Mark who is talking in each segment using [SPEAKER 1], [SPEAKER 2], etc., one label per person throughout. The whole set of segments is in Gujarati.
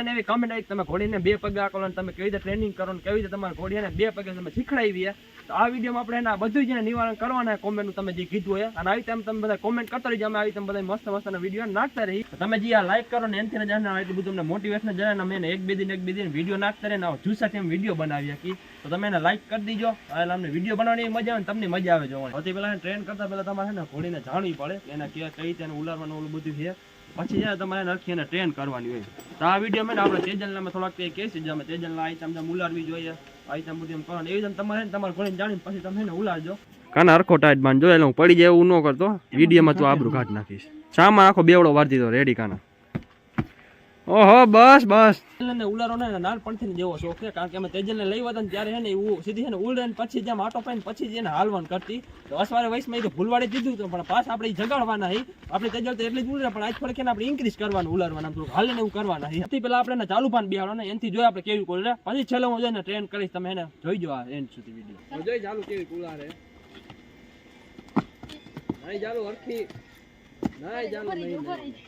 [SPEAKER 1] અને એવી કમેન્ટ આવી તમે ઘોડીને બે પગે આકલો ને તમે કેવી રીતે ટ્રેનિંગ કરો ને કેવી રીતે તમારા ઘોડીને બે પગે તમે શીખડાવી તો આ વિડીયોમાં આપણે એના બધું જ એને નિવારણ કરવાના કોમેન્ટનું તમે જે કીધું હોય. અને આવી તેમ તમે બધા કોમેન્ટ કરતા રહીજો. અમે આવી તમે બધા મસ્ત મસ્ત વીડિયો નાખતા રહી તમે જે આ લાઈક કરો ને એનથી જાણે એટલું બધું તમને મોટિવેશન જણાવે અમે એને એક બે દિન એક બે દિન વીડિયો નાખતા રહીને ને આવા વીડિયો બનાવી શકીએ તો તમે એને લાઈક કરી દીજો. એટલે અમને વીડિયો બનાવવાની મજા આવે તમને મજા આવે જોવાની. સૌથી પહેલાં ટ્રેન કરતા પહેલાં તમારે છે ને ઘોડીને જાણવી પડે કે એને કે કઈ રીતે ઉલારવાનું બધું છે. પછી છે તમારે નખી અને ટ્રેન કરવાની હોય. તો આ વીડિયો મેં આપણે તેજલનામાં થોડાક કંઈ કહે છે અમે તેજલના આઈટમ જેમ ઉલાડવી જોઈએ આઈટમ બધી એમ કરવાની એવી તમારે તમારે ઘોડીને જાણીને પછી તમે એને ઉલાડજો કાના હરખો ટાઈટ બાંધજો એટલે હું પડી જાય એવું ન કરતો. વિડીયોમાં તું આબરું કાઢ નાખીશ. સામાન આખો બેવડો વાર દીધો રેડી કાના. ઓહો બસ બસ. ને ઉલારો ને નાનપણથી જેવો શોખ છે કારણ કે અમે તેજલને લઈ હતા ને ત્યારે છે ને એવું સીધી છે ને ઉલડે ને પછી જેમ આટો પાઈને પછી જેને એને હાલવાનું કરતી. તો અસવારે વયસમાં એ તો ભૂલવાડી દીધું હતું પણ પાછા આપણે ઈ જગાડવાના હી. આપણે તેજલ તો એટલી જ ઉલરે પણ આજ એને આપણે ઇન્ક્રીઝ કરવાનું ઉલારવાના થોડું હાલે ને એવું કરવાના હી. સૌથી પહેલા આપણે ચાલુ પાન બિહાડો ને એનથી જોઈએ આપણે કેવી ઉલરે પછી છેલ્લે હું જોઈને ટ્રેન કરીશ તમે એને જોઈજો આ એન્ડ સુધી વીડિયો જોઈ ચાલુ કેવી કુલારે નહીં ચાલુ હરખી. નહીં ચાલુ નહીં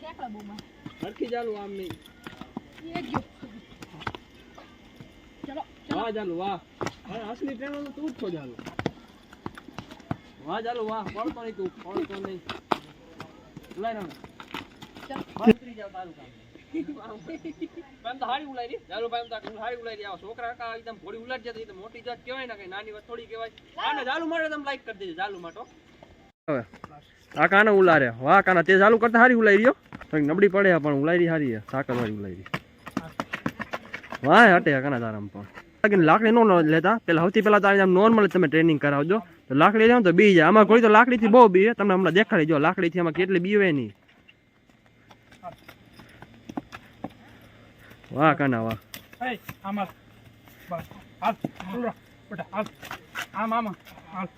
[SPEAKER 1] નહીં. હરખી ચાલુ આમ નહીં. વાહ ચાલુ, વાહ. હવે અસલી ટ્રેનો તો જ છો ચાલુ. વાહ ચાલુ, વાહ. પડતો નહીં તું? પડતો નહીં? ઉલાઈ ચાલુ ભાઈ હારી ઉલાઈ આવો છોકરા કાકા એકદમ ઘોડી ઉલાટ જતી મોટી જાત કહેવાય ને કઈ નાની વાત થોડી કહેવાય. આને ચાલુ માટે તમે લાઈક કરી દેજો, ચાલુ માટો આ કાને ઉલારે? વાહ કાના તે ચાલુ કરતા હારી ઉલાઈ રહ્યો? નબળી પડે પણ ઉલાઈ હારી સાકર વાળી ઉલાઈ વાહ હટે કાના તારામ પણ. લાકડી નો લેતા. પેલા સૌથી પહેલા તારે નોર્મલ તમે ટ્રેનિંગ કરાવજો. તો લાકડી લેવું તો બી જાય. આમાં કોઈ તો લાકડીથી બહુ બી તમને હમણાં દેખાડી જો, લાકડીથી આમાં કેટલી બીવે નહીં વાહ કાના વાહ.
[SPEAKER 2] આમાં. આમ. આમ.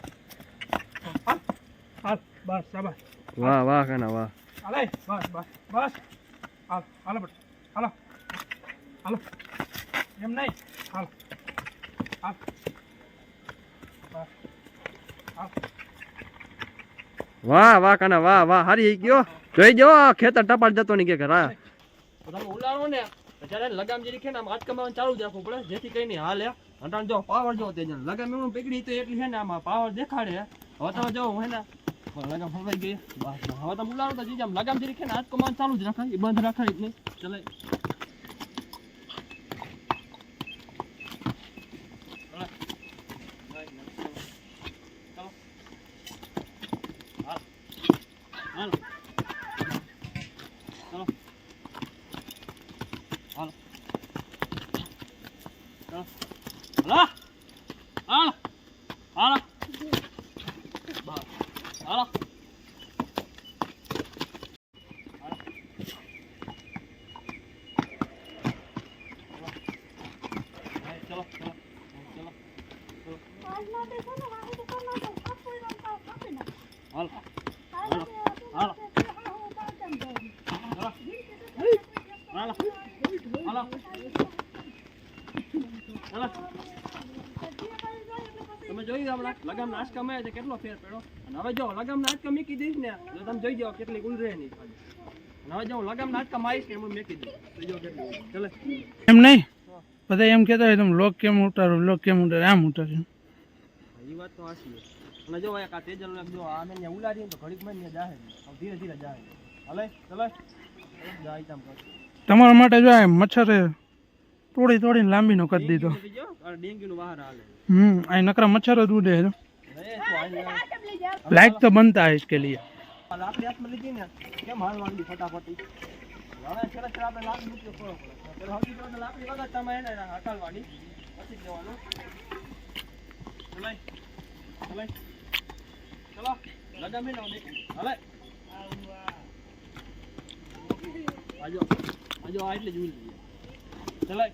[SPEAKER 2] હાલ. બસ, શાબાશ.
[SPEAKER 1] વાહ વાહ કાના વાહ
[SPEAKER 2] હાલ, એ. બસ, બસ, બસ. હાલ. હાલો બેટા. હાલો. હાલો. એમ નહીં. હાલ. હાલ. બસ. હાલ.
[SPEAKER 1] વાહ વાહ કાના વાહ વાહ હારી ગયો જોઈ જો આ ખેતર ટપાલ જતો નહીં કે હા તમે ઉલાળો ને ત્યારે લગામ જે છે ને આમ હાથ કમાવાનું ચાલુ જ રાખવું પડે જેથી કઈ નહીં હાલે અટાણ જો પાવર જો તે લગામ એનું પકડી તો એટલી છે ને આમાં પાવર દેખાડે હવે તમે જો હું હે ને પણ લગામ ફરવાઈ ગઈ. હવે તમે ઉલાળો તો આમ લગામ જે ને હાથ કમાવાનું ચાલુ જ રાખાય. એ બંધ રાખાય જ નહીં. ચલાય. હાલો. ચલો હાલો ચલો હાલો હાલો હાલો બસ હાલો ચલો ચલો ચલો હાલો હાલો હાલો હાલો હાલો હાલો તમે જોઈ જાઓ હમણાં લગામ નાશમાં છે કેટલો ફેર પડ્યો? અને હવે જો લગામ નાશ મૂકી કીધી ને તો તમે જોઈ જાઓ કેટલી ગુલ રહે નહીં ખાલી અને હવે જો લગામ નાશ કમાઈશ ને એમાં મૂકી દઈશ જોઈ જાઓ કેટલી ચલે.
[SPEAKER 2] એમ નહીં? બધા એમ કહેતા હોય તમે લોક કેમ ઉતારો? લોક કેમ ઉતારો? આમ ઉતારો
[SPEAKER 1] એ વાત તો હાસી છે. અને જો એક આ તેજલ ને જો આને ને ઉલાડી ને તો ઘડીકમાં ને જાહે. ધીરે ધીરે જાહે. હલે ચલે. જાય તમ
[SPEAKER 2] તમારા માટે જો આ મચ્છરે તોડી તોડીને લાંબીનો કરી દીધો
[SPEAKER 1] ડેન્ગ્યુ નું બહાર હાલે
[SPEAKER 2] હમ આ નકરા મચ્છર જ ઉડે છે
[SPEAKER 1] એ શું આ
[SPEAKER 2] लाइट तो बनता है इसके लिए
[SPEAKER 1] લાકડી હાથમાં લીધી ને કેમ હાલવાની ફટાફટી હવે છેલ્લે છેલ્લે આપણે લાકડી મૂકીએ થોડો પડે પેલો હજી તો લાકડી વગાડતામાં એને હટાડવાની પછી જ જવાનું ચલાય ચલાય ચલો લગામી ના દેખ હવે આજો આજો આ એટલે જ ઉડી ગયા ચલાય.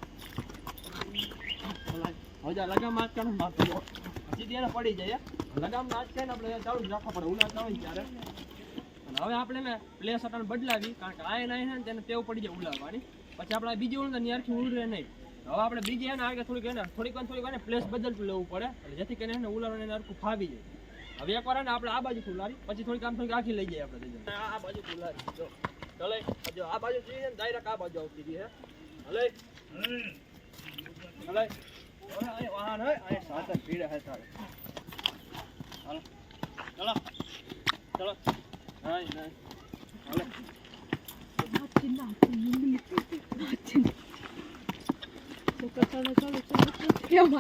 [SPEAKER 1] હવે લગામ આજ કાઢો મારતો પછી હજી એને પડી જાય લગામ આજ ને આપણે ચાલુ જ રાખવા પડે ઉના ચાલુ ત્યારે. અને હવે આપણે ને પ્લેસ અટાણ બદલાવી, કારણ કે આ એના ને તેને ટેવ પડી જાય ઉલાવવાની પછી આપણે બીજી ઉલને નિયારથી ઉલરે નહીં. હવે આપણે બીજી એને આગળ થોડીક એને, થોડીક વાર થોડીક વાર પ્લેસ બદલતું લેવું પડે. જેથી કરીને એને ઉલાવવાની એને ફાવી જાય. હવે એકવાર ને આપણે આ બાજુ ઉલારી, પછી થોડીક આમ થોડીક આખી લઈ જાય આપણે આ બાજુ ઉલારી, જો. ચલે જો, આ બાજુ જઈએ ને ડાયરેક્ટ આ બાજુ આવતી રહી, હે? હલે હલે ઓય અહીં વાહન હોય અહીં સાત જ ભીડ હે તારે હાલો ચલો ચલો નહીં નહીં હલે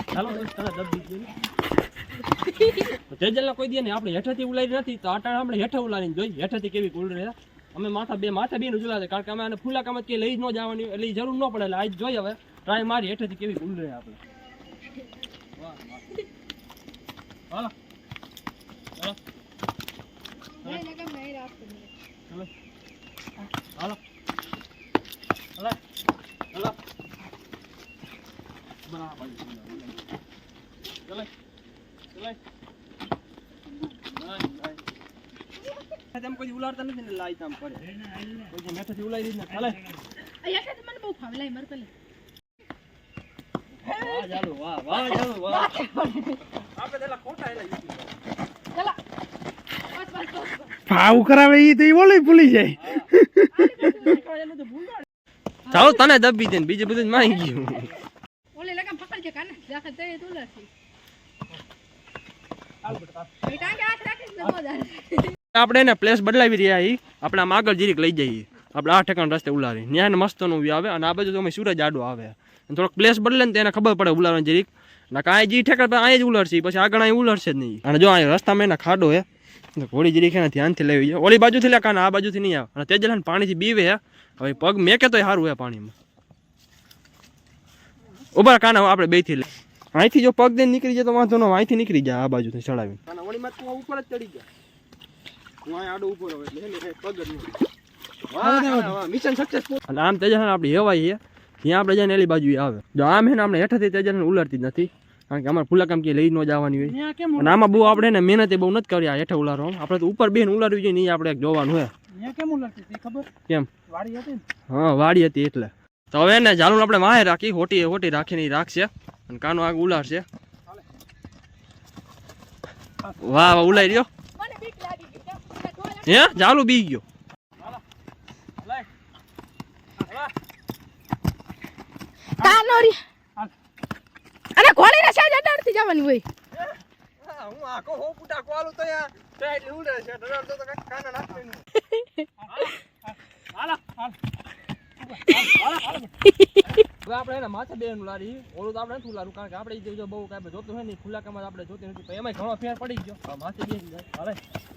[SPEAKER 1] ચાલો તને દબી ગયું તેજલના કોઈ દે ને આપણે હેઠેથી ઉલારી નથી તો આટાણે આપણે હેઠે ઉલારીને જોઈએ હેઠેથી કેવી કુલ રહે અમે માથા બે માથા બે ઉજલા છે કારણ કે અમે આને ફૂલા કામ કે લઈ ન જવાની એટલે જરૂર ન પડે આજ જોઈ હવે ટ્રાય મારી હેઠેથી કેવી ભૂલ રહે આપણે. હાલો હાલો હાલો હાલો બરાબર ચલે ચલે તેમ કોઈ ઉલાડતા નથી ને લાઈ તામ કરે કોઈ જે મેઠેથી ઉલાઈ દીધ ને ચાલે વાહ ચાલો વાહ વાહ ચાલો વાહ. આપણે પેલા ખોટા એલા
[SPEAKER 2] આવું કરાવે એ તો એ ઓલી ભૂલી જાય.
[SPEAKER 1] ચાલો તને દબી દે બીજું બધું માંગી ગયું આપણે એને પ્લેસ બદલાવી રહ્યા આપણે આમ આગળ જીરીક લઈ જઈએ. આપણે આ ઠેકાણ રસ્તે ઉલારી ત્યાં મસ્તનું વ્યૂ આવે અને આ બાજુ તો અમે સૂરજ આડો આવે. અને થોડોક પ્લેસ બદલે ને એને ખબર પડે ઉલારવાની જીરીક. ના કાંઈ જી ઠેકાણ પર અહીં જ ઉલરશે પછી આગળ અહીં ઉલરશે જ નહીં. અને જો અહીં રસ્તામાં એના ખાડો હે ઘોડી જીરીક એને ધ્યાનથી લેવી જોઈએ. ઓલી બાજુથી લે કાને આ બાજુથી નહીં આવે. અને તેજલા પાણીથી બીવે હવે પગ મેકે તોય સારું હે પાણીમાં. ઊભા કાના આપણે બેથી લે. અહીંથી જો પગ દઈને નીકળી જાય તો વાંધો ન અહીંથી નીકળી જાય આ બાજુથી ચડાવી ઉપર જ ચડી ગયા હું અહીં આડો ઉપર હોય એટલે હે ને પગ નહીં મિશન સક્સેસફુલ અને આમ તેજલ આપણી હેવાઈ છે. ત્યાં આપણે જઈને એલી બાજુ આવે. જો આમ હે ને આપણે ઉલારતી જ નથી. કારણ કે અમારે ફૂલા કામ કે લઈ ન જવાની હોય. અને આમાં બહુ આપણે ને મહેનત બહુ નથી કરી હેઠે ઉલારો આપણે તો ઉપર બેન ઉલારવી જોઈએ ને આપણે જોવાનું
[SPEAKER 2] હોય કેમ ઉલટતી હતી ખબર?
[SPEAKER 1] કેમ?
[SPEAKER 2] વાડી હતી
[SPEAKER 1] હા વાડી હતી એટલે. તો હવે ને જાલું આપણે વાહે રાખી હોટી હોટી રાખીને ઈ રાખશે. અને કાનો આગ ઉલારશે. વાહ વાહ ઉલાઈ રહ્યો. હે? ચાલુ બી ગયો.
[SPEAKER 3] કાનોરી અને ઘોડીને સાઈડ અડાડતી જવાની હોય?
[SPEAKER 1] હું આખો હો પુટા કોલું તો યાર સાઈડ ઉડે છે ડરાડતો તો કાના નાખી હાલો હાલો હવે આપણે એના માથે બે લારી ઓલું તો આપણે નથી લારું કારણ કે આપણે જો બહુ કાંઈ જોતું હોય નહીં ખુલ્લા કામમાં આપણે જોતી નથી તો એમાં ઘણો ફેર પડી ગયો. માથે બે જાય. હાલે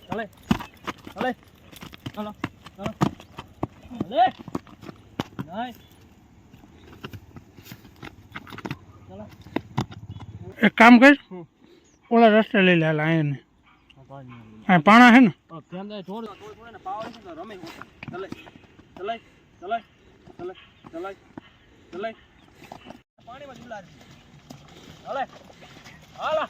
[SPEAKER 1] હાલે. હાલો હાલે નાય ચાલો.
[SPEAKER 2] એક કામ
[SPEAKER 1] કરીશ.
[SPEAKER 2] ઓલા રસ્તે લઈ લે અહીંયા આ પાણા હે ને?
[SPEAKER 1] ધ્યાન થોડું પાવર છે તો રમે ચલે ચલે ચલે ચલે ચલે ચલે. પાણીમાં હાલે. હાલા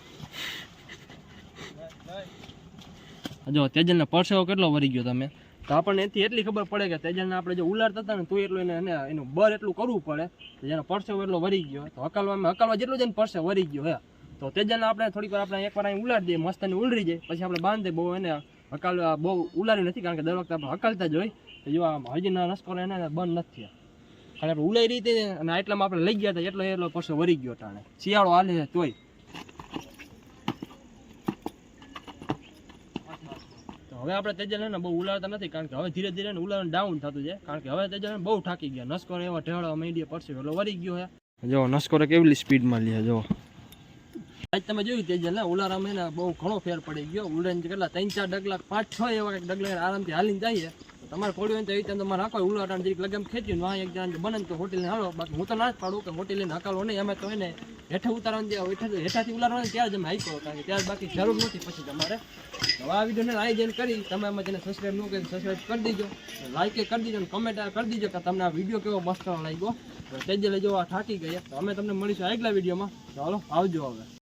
[SPEAKER 1] જો તેજલને પરસેવો કેટલો વરી ગયો તમે? તો આપણને એથી એટલી ખબર પડે કે તેજલને આપણે જે ઉલાડતા હતા ને, તો એટલું એને એને બર એટલું કરવું પડે. કે જેનો પરસેવો એટલો વરી ગયો. તો હકાલવામાં હકાલવા જેટલું જ ને પરસે વરી ગયો, હે. તો તેજલને આપણે થોડીક વાર આપણે એકવાર અહીં ઉલાડી દઈએ મસ્ત એને ઉલરી જાય પછી આપણે બાંધે બહુ એને હકાલ બહુ ઉલારી નથી, કારણ કે દર વખતે આપણે હકાલતા જ હોય. તો જો આમ હજીના નસ્કોર એને બંધ નથી ખાલી આપણે ઉલાઈ રીતે અને આટલામાં આપણે લઈ ગયા હતા, એટલો એટલો પરસો વરી ગયો ટાણે. શિયાળો હાલે તોય. હવે આપણે તેજલ ને બહુ ઉલાળતા નથી, કારણ કે હવે ધીરે ધીરે ને ઉલાળવાનું ડાઉન થતું છે. કારણ કે હવે તેજલ બહુ થાકી ગયા. નસ્કોર એવા ઢેળવા માંડ્યા પડશે એટલે વરી ગયો હે જો, નસ્કોરે કેવી સ્પીડમાં લે જો. આજ તમે જોયું તેજલ ને? ઉલારામાં બહુ ઘણો ફેર પડી ગયો. ઉલાન કેટલા, ત્રણ ચાર ડગલા, પાંચ, છ એવા કંઈક ડગલા આરામથી હાલીને જઈએ. તમારે પડ્યું હોય તો એ રીતે તમારે નાખો ઉલાટાણ જરીક લગમ ખેંચ્યું વાહ એક જણા બને તો હોટેલ ને હાલો. બાકી હું તો ના જ પાડું કે હોટેલ ને હકાલો નહીં. અમે તો એને હેઠે ઉતારવાનું જે હેઠે હેઠાથી ઉલારવાનું ત્યારે જ અમે હાઈકો કારણ કે ત્યારે બાકી જરૂર નથી પછી તમારે હવે આ વિડીયોને આયોજન કરી, તમે એમાં તેને સબસ્ક્રાઈબ ન કરી સબસ્ક્રાઈબ કરી દીજો. લાઈકે કરી દીજો અને કમેન્ટ કરી દીજો કે તમને આ વીડિયો કેવો મસ્ત લાગ્યો. તેજે લઈ જવા થાકી ગયા તો અમે તમને મળીશું આગલા વિડીયોમાં ચાલો આવજો હવે.